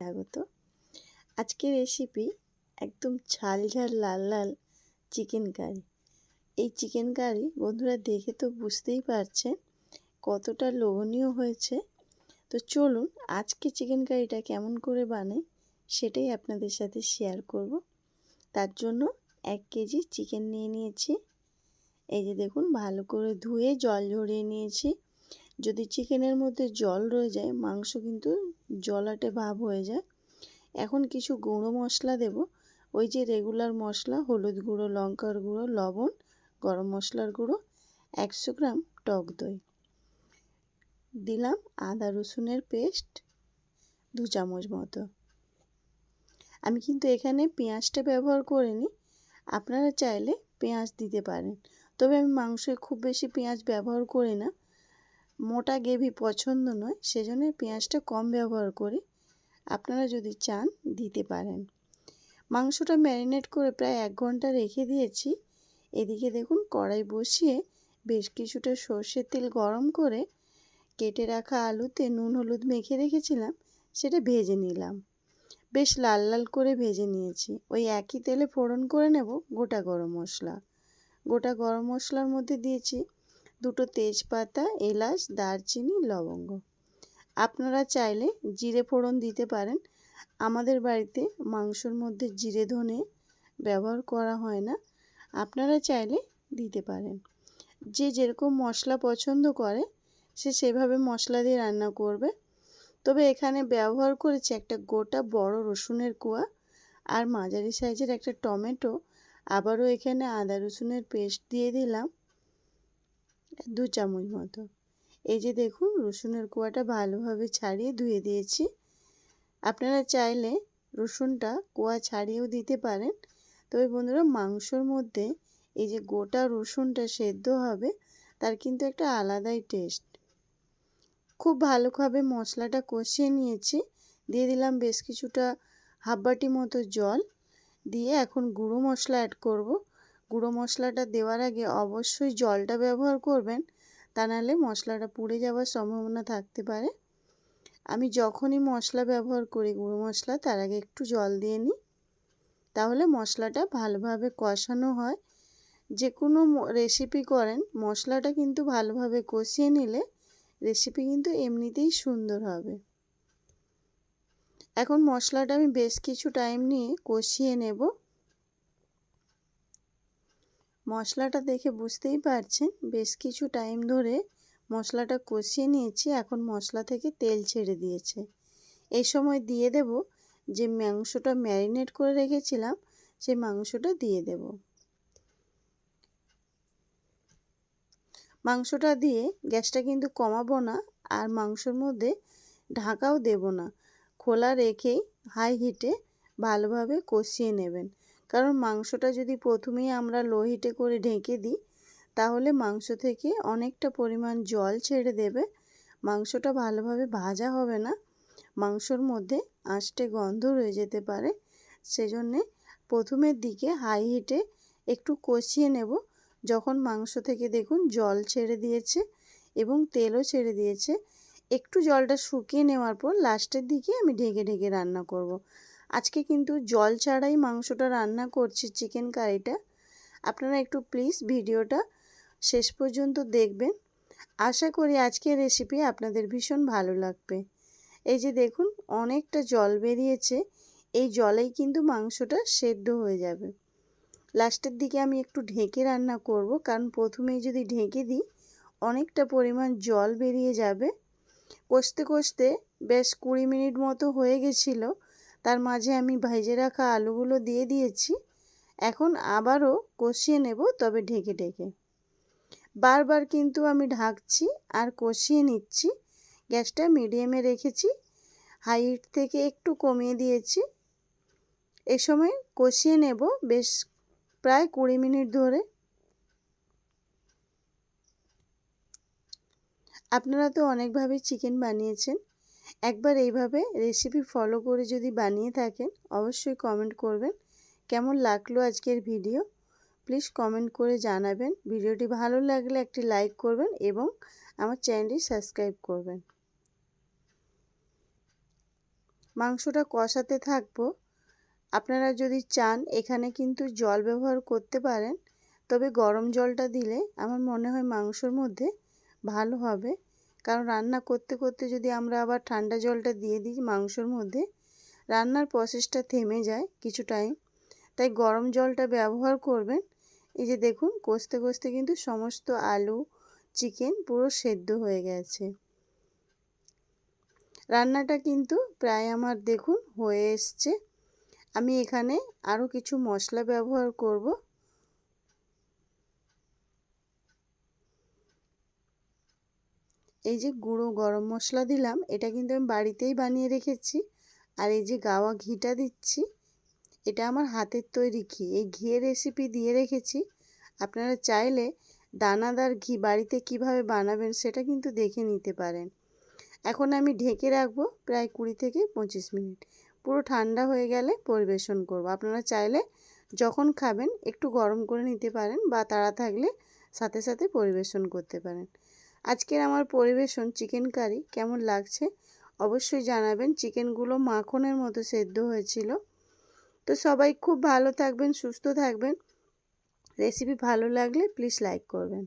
স্বাগত। আজকের রেসিপি একদম ঝাল ঝাল লাল লাল চিকেন কারি এই চিকেন কারি বন্ধুরা দেখে তো বুঝতেই পারছেন কতটা লোভনীয় হয়েছে। তো চলুন আজকে চিকেন কারিটা কেমন করে বানাই সেটাই আপনাদের সাথে শেয়ার করব। তার জন্য এক কেজি চিকেন নিয়ে নিয়েছি। এই যে দেখুন ভালো করে ধুয়ে জল ঝরিয়ে নিয়েছি। যদি চিকেনের মধ্যে জল রয়ে যায় মাংস কিন্তু জলাটে ভাব হয়ে যায়। এখন কিছু গুঁড়ো মশলা দেব। ওই যে রেগুলার মশলা, হলুদ গুঁড়ো, লঙ্কার গুঁড়ো, লবণ, গরম মশলার গুঁড়ো, একশো গ্রাম টক দই। দিলাম আদা রসুনের পেস্ট দু চামচ মতো। আমি কিন্তু এখানে পেঁয়াজটা ব্যবহার করিনি। আপনারা চাইলে পেঁয়াজ দিতে পারেন। তবে আমি মাংসে খুব বেশি পেঁয়াজ ব্যবহার করি না। মোটা গ্রেভি পছন্দ নয়, সেজন্য পেঁয়াজটা কম ব্যবহার করি আপনারা যদি চান দিতে পারেন। মাংসটা ম্যারিনেট করে প্রায় এক ঘণ্টা রেখে দিয়েছি। এদিকে দেখুন কড়াই বসিয়ে বেশ কিছুটা সর্ষের তেল গরম করে কেটে রাখা আলুতে নুন হলুদ মেখে রেখেছিলাম, সেটা ভেজে নিলাম। বেশ লাল লাল করে ভেজে নিয়েছি। ওই একই তেলে ফোড়ন করে নেব গোটা গরম মশলা। গোটা গরম মশলার মধ্যে দিয়েছি দুটো তেজপাতা, এলাচ, দারচিনি, লবঙ্গ। আপনারা চাইলে জিরে ফোড়ন দিতে পারেন। আমাদের বাড়িতে মাংসর মধ্যে জিরে ধনে ব্যবহার করা হয় না। আপনারা চাইলে দিতে পারেন। যে যেরকম মশলা পছন্দ করে, সে সেভাবে মশলা দিয়ে রান্না করবে। তবে এখানে ব্যবহার করেছি একটা গোটা বড় রসুনের কোয়া আর মাঝারি সাইজের একটা টমেটো। আবারও এখানে আদা রসুনের পেস্ট দিয়ে দিলাম। দু চামচ মতো। এই যে দেখুন, রসুনের কোয়াটা ভালোভাবে ছাড়িয়ে ধুয়ে দিয়েছি। আপনারা চাইলে রসুনটা কোয়া ছাড়িয়েও দিতে পারেন। তবে বন্ধুরা, মাংসর মধ্যে এই যে গোটা রসুনটা সেদ্ধ হবে, তার কিন্তু একটা আলাদাই টেস্ট। খুব ভালোভাবে মশলাটা কষিয়ে নিয়েছি। দিয়ে দিলাম বেশ কিছুটা হাফ বাটি মতো জল। দিয়ে এখন গুঁড়ো মশলা অ্যাড করব। গুঁড়ো মশলাটা দেওয়ার আগে অবশ্যই জলটা ব্যবহার করবেন। তা নাহলে মশলাটা পুড়ে যাওয়ার সম্ভাবনা থাকতে পারে। আমি যখনই মশলা ব্যবহার করি গুঁড়ো মশলা, তার আগে একটু জল দিয়ে নিই। তাহলে মশলাটা ভালোভাবে কষানো হয়। যে কোনো রেসিপি করেন, মশলাটা কিন্তু ভালোভাবে কষিয়ে নিলে রেসিপি কিন্তু এমনিতেই সুন্দর হবে। এখন মশলাটা আমি বেশ কিছু টাইম নিয়ে কষিয়ে নেব। মশলাটা দেখে বুঝতেই পারছেন, বেশ কিছু টাইম ধরে মশলাটা কষিয়ে নিয়েছি, এখন মশলা থেকে তেল ছেড়ে দিয়েছে। এই সময় দিয়ে দেব যে মাংসটা ম্যারিনেট করে রেখেছিলাম, সেই মাংসটা দিয়ে দেব। মাংসটা দিয়ে গ্যাসটা কিন্তু কমাবো না, আর মাংসর মধ্যে ঢাকাও দেব না। খোলা রেখেই হাই হিটে ভালোভাবে কষিয়ে নেবেন। কারণ মাংসটা যদি প্রথমেই আমরা লো হিটে করে ঢেকে দিই, তাহলে মাংস থেকে অনেকটা পরিমাণ জল ছেড়ে দেবে। মাংসটা ভালোভাবে ভাজা হবে না। মাংসর মধ্যে আঁশটে গন্ধ রয়ে যেতে পারে। সেজন্যে প্রথমের দিকে হাই হিটে একটু কষিয়ে নেব। যখন মাংস থেকে দেখুন জল ছেড়ে দিয়েছে এবং তেলও ছেড়ে দিয়েছে, একটু জলটা শুকিয়ে নেওয়ার পর লাস্টের দিকে আমি ঢেকে ঢেকে রান্না করব। আজকে কিন্তু জল ছাড়াই মাংসটা রান্না করছি চিকেন কারিটা আপনারা একটু প্লিজ ভিডিওটা শেষ পর্যন্ত দেখবেন। আশা করি আজকের রেসিপি আপনাদের ভীষণ ভালো লাগবে। এই যে দেখুন, অনেকটা জল বেরিয়েছে, এই জলেই কিন্তু মাংসটা সেদ্ধ হয়ে যাবে। লাস্টের দিকে আমি একটু ঢেকে রান্না করব, কারণ প্রথমেই যদি ঢেকে দিই, অনেকটা পরিমাণ জল বেরিয়ে যাবে। কষতে কষতে বেশ কুড়ি মিনিট মতো হয়ে গেছিল তার মাঝে আমি ভেজে রাখা আলুগুলো দিয়ে দিয়েছি। এখন আবারও কষিয়ে নেব, তবে ঢেকে ঢেকে। বারবার কিন্তু আমি ঢাকছি আর কষিয়ে নিচ্ছি। গ্যাসটা মিডিয়ামে রেখেছি হাইট থেকে একটু কমিয়ে দিয়েছি। এ সময় কষিয়ে নেব বেশ প্রায় কুড়ি মিনিট ধরে। আপনারা তো অনেকভাবে চিকেন বানিয়েছেন। একবার এইভাবে রেসিপি ফলো করে যদি বানিয়ে থাকেন, অবশ্যই কমেন্ট করবেন। কেমন লাগল আজকের ভিডিও প্লিজ কমেন্ট করে জানাবেন। ভিডিওটি ভালো লাগলে একটি লাইক করবেন এবং আমার চ্যানেলটি সাবস্ক্রাইব করবেন। মাংসটা কষাতে থাকব। আপনারা যদি চান, এখানে কিন্তু জল ব্যবহার করতে পারেন। তবে গরম জলটা দিলে আমার মনে হয় মাংসর মধ্যে ভালো হবে। কারণ রান্না করতে করতে যদি আমরা আবার ঠান্ডা জলটা দিয়ে দিই মাংসর মধ্যে, রান্নার প্রসেসটা থেমে যায় কিছু টাইম তাই গরম জলটা ব্যবহার করবেন। এই যে দেখুন, কষতে কষতে কিন্তু সমস্ত আলু চিকেন পুরো সেদ্ধ হয়ে গেছে। রান্নাটা কিন্তু প্রায় আমার দেখুন হয়ে এসছে। আমি এখানে আরও কিছু মশলা ব্যবহার করব। এই যে গুঁড়ো গরম মশলা দিলাম, এটা কিন্তু আমি বাড়িতেই বানিয়ে রেখেছি। আর এই যে গাওয়া ঘিটা দিচ্ছি, এটা আমার হাতের তৈরি ঘি। এই ঘিয়ের রেসিপি দিয়ে রেখেছি। আপনারা চাইলে দানাদার ঘি বাড়িতে কীভাবে বানাবেন সেটা কিন্তু দেখে নিতে পারেন। এখন আমি ঢেকে রাখব প্রায় কুড়ি থেকে পঁচিশ মিনিট। পুরো ঠান্ডা হয়ে গেলে পরিবেশন করব। আপনারা চাইলে যখন খাবেন একটু গরম করে নিতে পারেন বা তাড়া থাকলে সাথে সাথে পরিবেশন করতে পারেন। আজকের আমার পরিবেশন চিকেন কারি কেমন লাগছে? অবশ্যই জানাবেন। চিকেনগুলো মাখনের মতো সেদ্ধ হয়েছিল। তো সবাই খুব ভালো থাকবেন, সুস্থ থাকবেন। রেসিপি ভালো লাগলে প্লিজ লাইক করবেন।